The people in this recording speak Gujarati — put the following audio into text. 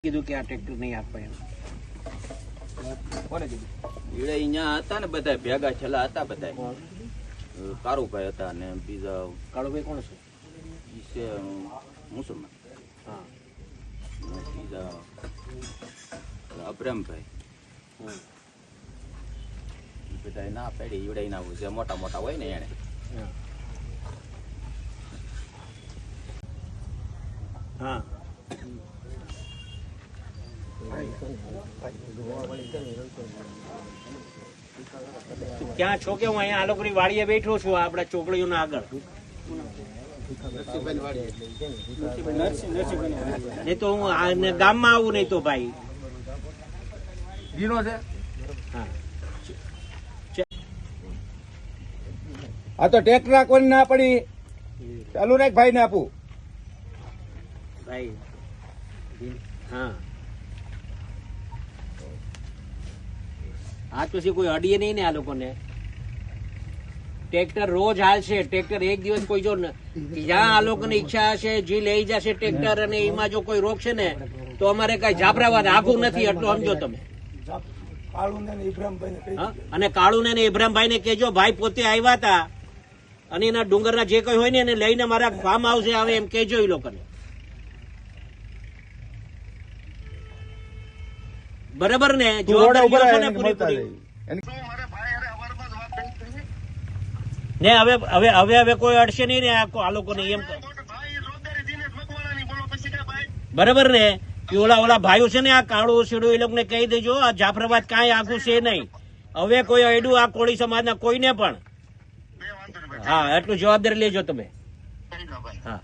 કીધું કે આ ટ્રેક્ટર નહીં આપવા એમ. કોને કીધું? ઈડે અહીંયા હતા ને બધા ભેગા છેલ્લા હતા બધા કારુભાઈ હતા ને બીજા કાળુભાઈ કોણ છે? ઈ છે મુસલમાન. હા. બીજા અબ્રમભાઈ બધા ના પાડી ઈવડે ના જે મોટા મોટા હોય ને એને. હા. હા ક્યાં છો કે હું અહીંયા આ લોકોની વાડીએ બેઠો છું આપડા ચોકડીઓના આગળ. નહીં તો હું ગામમાં આવું નહીં તો ભાઈ. હા. આ તો ટેક રાખવાની ના પડી. ચાલુ રાખ ભાઈ ને આપું. ભાઈ હા. આજ પછી કોઈ અડીએ નહીં ને આ લોકોને. ટ્રેક્ટર રોજ હાલશે ટ્રેક્ટર એક દિવસ કોઈ જો જ્યાં આ લોકોની ઈચ્છા હશે જે લઈ જશે ટ્રેક્ટર અને એમાં જો કોઈ રોકશે ને તો અમારે કઈ જાફરાબાદ આખું નથી એટલું સમજો તમે. અને કાળુ ને ઇબ્રાહીમભાઈ ને કેજો ભાઈ પોતે આવ્યા હતા અને એના ડુંગરના જે કઈ હોય ને એને લઈને મારા ફાર્મ હાઉસે આવે એમ કેજો એ લોકોને. બરાબર ને? ને ને હવે હવે હવે હવે કોઈ અડશે નહીં ને આ લોકોને એમ બરાબર ને? ઓલા ઓલા ભાઈઓ છે ને આ કાળું સીડું એ લોકોને કહી દેજો આ જાફરાબાદ કાંઈ આખું છે નહીં. હવે કોઈ અડ્યું આ કોળી સમાજના કોઈને પણ. હા એટલું જવાબદારી લેજો તમે. હા.